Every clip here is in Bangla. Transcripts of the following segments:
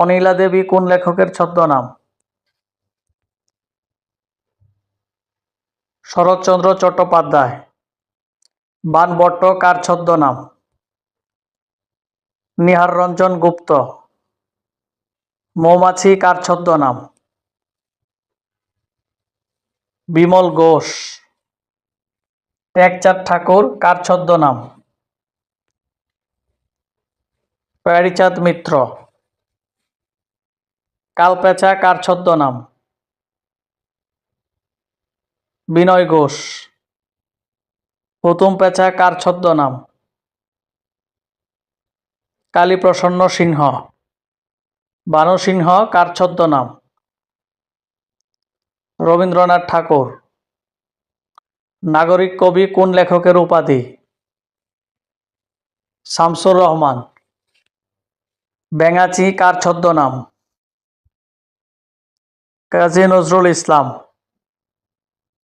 অনিলা দেবী কোন লেখকের ছদ্মনাম? শরৎচন্দ্র চট্টোপাধ্যায়। বানবট্ট কার ছদ্মনাম? নিহার রঞ্জন গুপ্ত। মৌমাছি, কার ছদ্মনাম? বিমল ঘোষ। একচাঁদ ঠাকুর, কার ছদ্মনাম? প্যারিচাঁদ মিত্র। কালপেঁচা কার ছদ্মনাম? বিনয় ঘোষ। হুতুম পেঁচা কার ছদ্মনাম? কালীপ্রসন্ন সিংহ। বানু সিংহ কার ছদ্মনাম? রবীন্দ্রনাথ ঠাকুর। নাগরিক কবি কোন লেখকের উপাধি? শামসুর রহমান। ব্যাঙাচি কার ছদ্মনাম? কাজী নজরুল ইসলাম।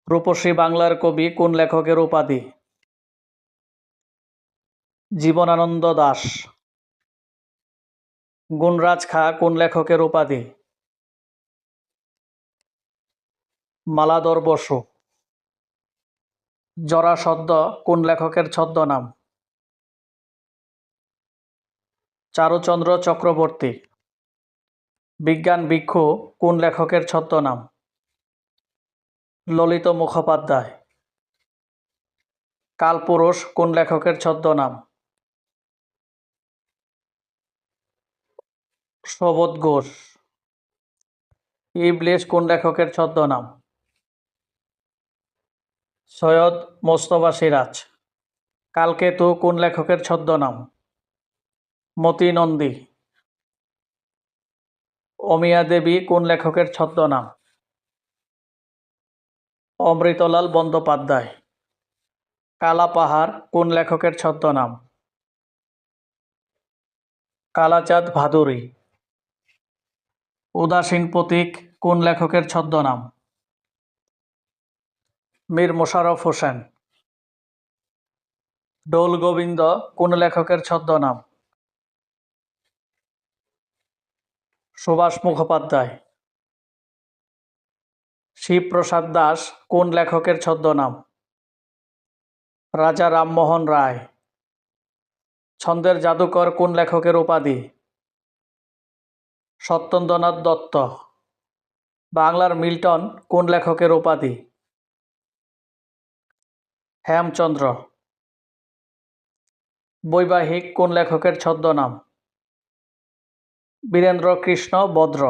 রূপসী বাংলার কবি, কোন লেখকের উপাধি? জীবনানন্দ দাস। গুণরাজ খা, কোন লেখকের উপাধি? মালাদর বসু। জরাসদ্ধ কোন লেখকের ছদ্মনাম? চারুচন্দ্র চক্রবর্তী। বিজ্ঞান ভিক্ষু, কোন লেখকের ছদ্মনাম? ললিত মুখোপাধ্যায়। কালপুরুষ কোন লেখকের ছদ্মনাম? সবোধ ঘোষ। ইবলিশ কোন লেখকের ছদ্মনাম? সৈয়দ মোস্তফা সিরাজ। কালকেতু, কোন লেখকের ছদ্মনাম? মতি নন্দী অমিয়া দেবী কোন লেখকের ছদ্মনাম? অমৃতলাল বন্দ্যোপাধ্যায়। কালা পাহাড় কোন লেখকের ছদ্মনাম? কালাচাঁদ ভাদুরী। উদাসীন প্রতীক কোন লেখকের ছদ্মনাম? মীর মোশাররফ হোসেন। ডোল গোবিন্দ কোন লেখকের ছদ্মনাম? সুভাষ মুখোপাধ্যায়। শিবপ্রসাদ দাস, কোন লেখকের ছদ্মনাম? রাজা রামমোহন রায়। ছন্দের জাদুকর কোন লেখকের উপাধি? সত্যেন্দ্রনাথ দত্ত। বাংলার মিল্টন, কোন লেখকের উপাধি? হেমচন্দ্র। বৈবাহিক কোন লেখকের ছদ্মনাম? বীরেন্দ্র কৃষ্ণ বদ্র।